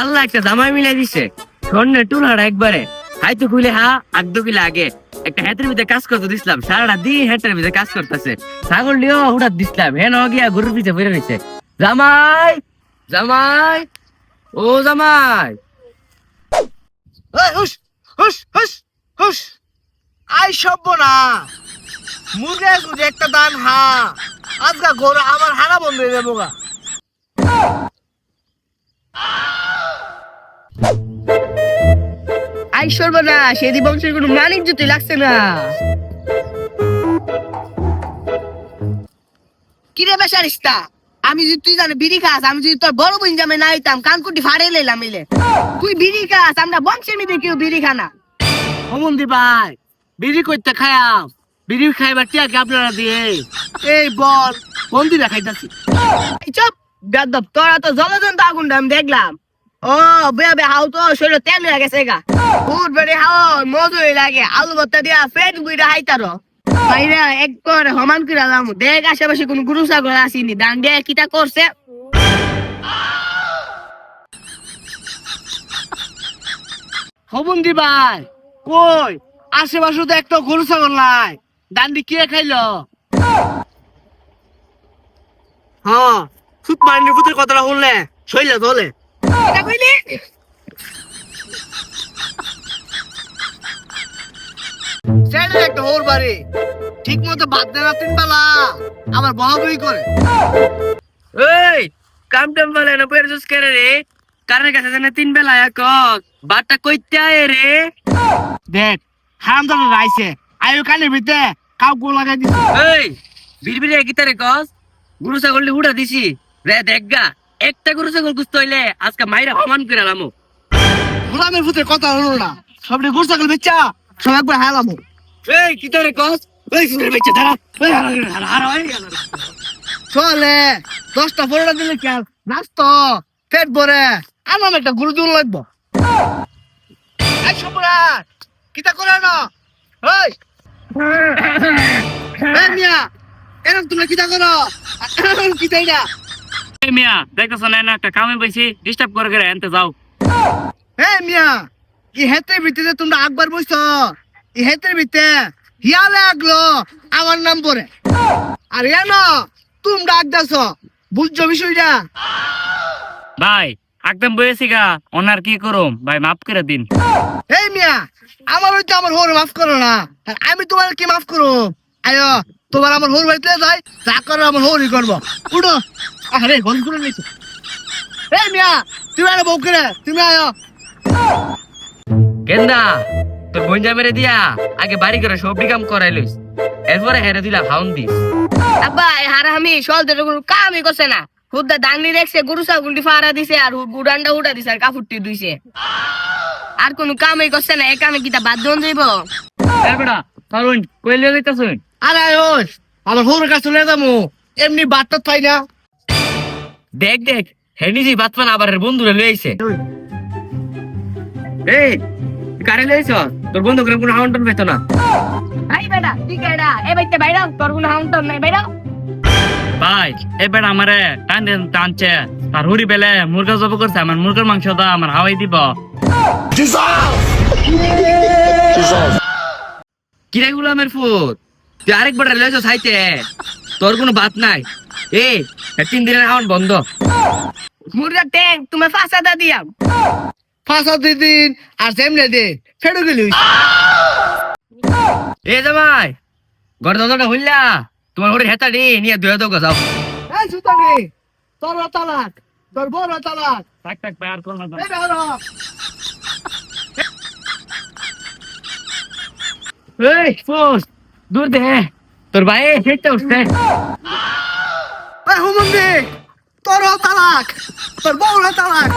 আল্লাহ একটা জামাই মিলাই দিছে। স্বর্ণের টুলাটা একবারে। হাইতো খুলে হা, আগদো কিলে আগে একটা হেতের ভিতরে কাজ করতে দিছিলাম। সারাটা দিন হেতের ভিতরে কাজ করতেছে। ছাগল নিয়েও হুটাত দিছিলাম। হেন গিয়া গরুর পিছে ফিরে নিছে। জামাই জামাই, ও জামাই। আই সভ্য না মুরগে একটা দান, হা। আজকা গরু আমার হানা বন্ধ হয়ে যাব গা আই সর্বনা সেদি বংশের কোনো মানিক জুতি লাগছে না। কিরে বেসারিস্তা? আমি যদি তুই জানে বিড়ি খাস আমি যদি তোর বড় বোন জামে না হইতাম কানকুটি ফাড়ে লইলাম মিলে। তুই বিড়ি খাস আমরা বংশের মিলে কেউ বিড়ি খানা অমন্দি ভাই বিড়ি করতে খায়াম। বিড়ি খাইবার টিয়া কি আপনারা দিয়ে। এই বল মন্দিরে খাইতাছি চুপ বেদব তোরা তো জলজন্ত আগুন আমি দেখলাম। ও বে বে হাও তো শরীরে তেল হয়ে গেছে গা। ফুট বেড়ে হাও মজুরি লাগে। আলু ভর্তা দিয়া ফেট বুইরা হাইতারো বাইরে এক করে সমান করে আলাম। দেখ আশেপাশে কোন গুরু সাগর আসিনি। দান দিয়ে কিটা করছে? অমন্দি ভাই। কই? আশেপাশে তো একটা গরু ছাগল নাই। ডান্ডি কে খাইলো? হ্যাঁ মাইনের পুতের কথাটা শুনলে। শৈলে ধলে কইলি সেটা একটা হোর বাড়ি। ঠিক মতো ভাত দেয় না তিন বেলা আবার বহাবহি করে। এই কাম টাম বলে না পের জুস করে রে? কারণের কাছে জানে তিন বেলা এক বাটটা কইতে আয় রে। দেখ হারাম দাদা রাইছে। আয়ু কানের ভিতরে কাউ গো লাগাই দিছে। এই বিড়বিড়ে গিতারে কস। গরু ছাগল উড়া দিছি। রে দেখগা একটা গরু ছাগল কুস্ত হইলে আজকে মাইরা সমান করে লামু। গোলামের পুতের কথা হলো না। সবটি গুড় ছাগল বেচা সব একবার হারামো এই কিতারে কস? এই সুরে বেচে হারা হারা এই চলে দশটা পনেরোটা দিলে কি আর? নাচতো পেট ভরে। আমার একটা গুরু দিন লাগবো। এই সম্রাট কিতা করে না ওই মিয়া এরকম তুমি কিতা করো? না এই মিয়া দেখতেছ না না একটা কামে পাইছি ডিস্টার্ব করে করে এনতে যাও। এই মিয়া ই হেতের ভিতরে তোমরা আকবার বইছ? ই হেতের ভিতরে হিয়ালে আগলো আমার নাম পরে। আর এন ডাক আগদাছ বুঝছ বিষয়টা? ভাই একদম বয়েছি গা ওনার কি করুম? ভাই মাফ করে দিন। এই মিয়া আমার হইতে আমার হোর মাফ করো না। আর আমি তোমার কি মাফ করো? আয়ো তোমার আমার হোর বাড়িতে যাই যা করো আমার হোরই করব। উঠো। আরে গন করে নিয়েছো। এই মিয়া তুমি আরে বউ করে তুমি আয়ো। গেন্দা তোর বঞ্জা মেরে দিয়া আগে বাড়ি করে সবটি কাম করাই লইস। এরপরে হেরে দিলা হাউন দিস। আব্বা এই হারামি সলতে কোনো কামই করছে না। হুদ্দা দাঙ্গি দেখছে গরু ছাগলটি ফাড়া দিছে আর গুড়ান্ডা উঠা দিছে আর কাপড়টি ধুইছে। আর কোনো কামই করছে না এই কামে কিতা বাদ দন যাইব এ বেটা তরুণ কইলে যাইতাছুন? আরে আয়স আমার হোর কাছে চলে যাব। এমনি বাটটা পাই না। দেখ দেখ হেনিজি বাতমান আবার এর বন্ধুরে লই আইছে। এই কারে লই আইছ তোর বন্ধু করে কোনো হাউন্টন পেতো না। আই বেটা ঠিক এটা? এ বাইতে বাইরা তোর কোনো হাউন্টন নাই বাইরা। ভাই এই বেটা আমারে টান দেন টানছে। আর হুড়ি বেলে মুরগা জব করছে আমার মুরগার মাংস দা আমার হাওয়াই দিব। কিরে গুলামের ফুট তুই আরেকবার লইছ সাইতে। তোর কোনো বাত নাই। এ তিন দিনের হাউন বন্ধ। মুরগা ট্যাং তুমি ফাঁসা দা দিয়াম ফাঁসা দুই দিন আর সেমনে দে ফেরো গেলি এ জামাই ঘর দরজাটা হইলা তোমার ঘরে হেতা দি নিয়ে দুয়ে তো যাও। এই সুতানি তোর তালাক তোর বড় তালাক। থাক থাক পার কর না এই ফুস দূর দে। তোর ভাই হেঁটে উঠছে। হুমন্দি তোর তালাক। তোর বড় তালাক।